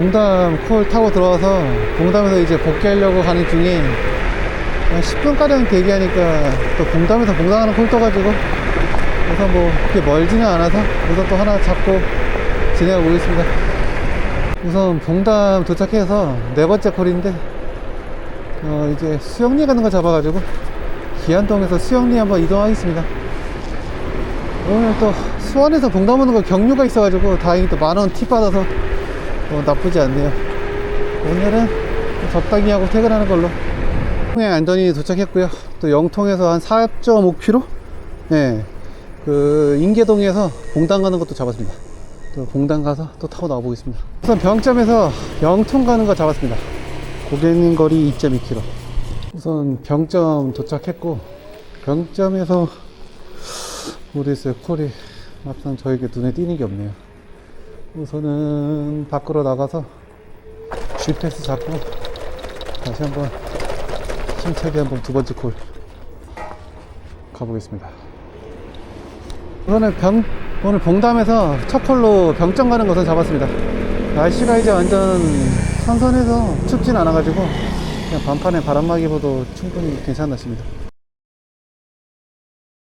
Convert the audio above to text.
봉담 콜 타고 들어와서 봉담에서 이제 복귀하려고 가는 중에 한 10분가량 대기하니까 또 봉담에서 봉담하는 콜 떠가지고 우선 뭐 그렇게 멀지는 않아서 우선 또 하나 잡고 진행하고 있습니다. 우선 봉담 도착해서 네 번째 콜인데 어 이제 수영리 가는 거 잡아가지고 기안동에서 수영리 한번 이동하겠습니다. 오늘 또 수원에서 봉담 오는 거 경유가 있어가지고 다행히 또 만원 팁 받아서 어, 나쁘지 않네요. 오늘은 적당히 하고 퇴근하는 걸로. 통에 안전히 도착했고요. 또 영통에서 한 4.5km? 네. 그, 인계동에서 봉당 가는 것도 잡았습니다. 또 봉당 가서 또 타고 나와 보겠습니다. 우선 병점에서 영통 가는 거 잡았습니다. 고객님 거리 2.2km. 우선 병점 도착했고, 병점에서 모르겠어요. 콜이 막상 저에게 눈에 띄는 게 없네요. 우선은 밖으로 나가서 GPS 잡고 다시 한번 힘차게 한번 두 번째 콜 가보겠습니다. 우선은 병, 오늘 봉담에서 첫 콜로 병점 가는 것을 잡았습니다. 날씨가 이제 완전 선선해서 춥진 않아가지고 그냥 반판에 바람막이 보도 충분히 괜찮았습니다.